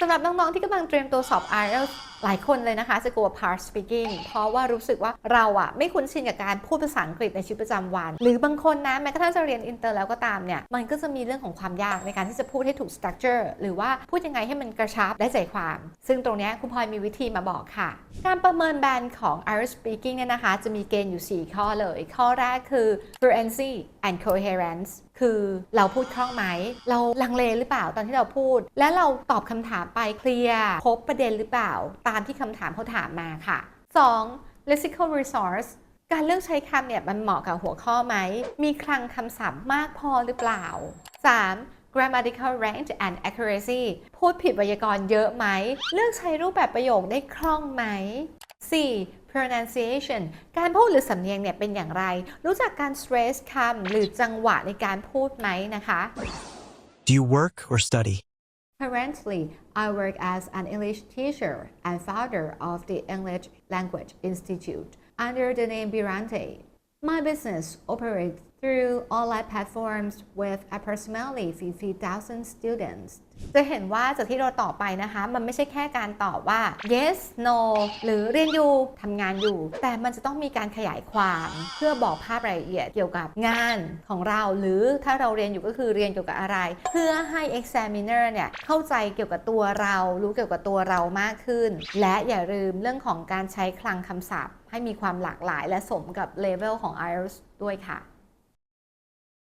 สำหรับน้องๆที่กำลังเตรียมตัวสอบ IELTS หลายคนเลยนะคะจะกลัว part speaking เพราะว่ารู้สึกว่าเราอะไม่คุ้นชินกับการพูดภาษาอังกฤษในชีวิตประจำวัน หรือบางคนนะแม้กระทั่งจะเรียนอินเตอร์แล้วก็ตามเนี่ยมันก็จะมีเรื่องของความยากในการที่จะพูดให้ถูก structure หรือว่าพูดยังไงให้มันกระชับได้ใจความ ซึ่งตรงนี้คุณพลอยมีวิธีมาบอกค่ะ การประเมินแบนของ Irish speaking เนี่ยนะคะ จะมีเกณฑ์อยู่ 4 ข้อเลย ข้อแรกคือ fluency and coherence คือเราพูดคล่องไหม เราลังเลหรือเปล่าตอนที่เราพูด และเราตอบคำถามไปเคลียร์ครบประเด็นหรือเปล่าตามที่คำถามเขาถามมาค่ะ 2. lexical resource การเลือกใช้คำเนี่ยมันเหมาะกับหัวข้อไหม มีคลังคำศัพท์มากพอหรือเปล่า 3. grammatical range and accuracy พูดผิดไวยากรณ์เยอะไหม เลือกใช้รูปแบบประโยคได้คล่องไหม 4. pronunciation การพูดหรือสำเนียงเนี่ยเป็นอย่างไร รู้จักการ stress คำหรือจังหวะในการพูดไหมนะคะ Do you work or study? Currently, I work as an English teacher and founder of the English Language Institute under the name Birante. My business operates through online platforms with approximately 50,000 students. จะเห็นว่าจากที่เราตอบไปนะคะ มันไม่ใช่แค่การตอบว่า yes no หรือเรียนอยู่ทำงานอยู่ แต่มันจะต้องมีการขยายความเพื่อบอกภาพรายละเอียดเกี่ยวกับงานของเรา หรือถ้าเราเรียนอยู่ก็คือเรียนเกี่ยวกับอะไร เพื่อให้ examiner เนี่ย เข้าใจเกี่ยวกับตัวเรา รู้เกี่ยวกับตัวเรามากขึ้น และอย่าลืมเรื่องของการใช้คลังคำศัพท์ ให้มีความหลากหลาย และสมกับเลเวลของ IELTS ด้วยค่ะ